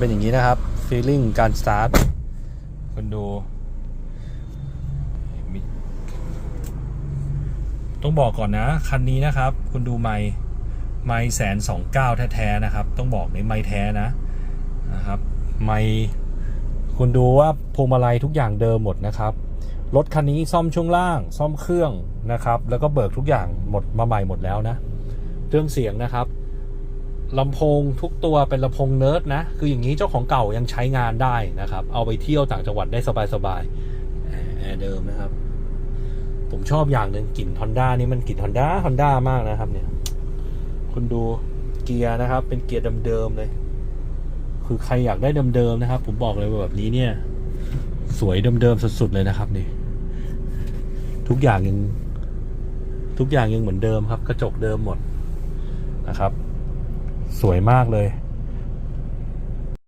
เป็นอย่างนี้นะครับฟีลลิ่งการสตาร์ทคุณดูมีต้องบอกก่อนนะ คันนี้นะครับ คุณดูไม่ไม่แสนสองเก้าแท้ๆนะครับ ต้องบอกในไม่แท้นะนะครับ ไม่คุณดูว่าพวงมาลัยทุกอย่างเดิมหมดนะครับรถคันนี้ซ่อมช่วงล่าง ซ่อมเครื่องนะครับ แล้วก็เบิกทุกอย่างหมดมาใหม่หมดแล้วนะ เรื่องเสียงนะครับ ลำโพงทุกตัวเป็นลำโพงเนิร์ดนะ คืออย่างนี้เจ้าของเก่ายังใช้งานได้นะครับ เอาไปเที่ยวต่างจังหวัดได้สบายๆแอร์แอร์เดิมนะครับ ผมชอบอย่างหนึ่งกลิ่นฮอนด้านี่มันกลิ่นฮอนด้าฮอนด้ามากนะครับ เนี่ย คุณดูเกียร์นะครับ เป็นเกียร์เดิมๆเลย คือใครอยากได้เดิมๆนะครับ ผมบอกเลยว่าแบบนี้เนี่ย สวยเดิมๆสุดๆเลยนะครับนี่ ทุกอย่างยังทุกอย่างยังเหมือนเดิมครับ กระจกเดิมหมดนะครับ สวยมากเลย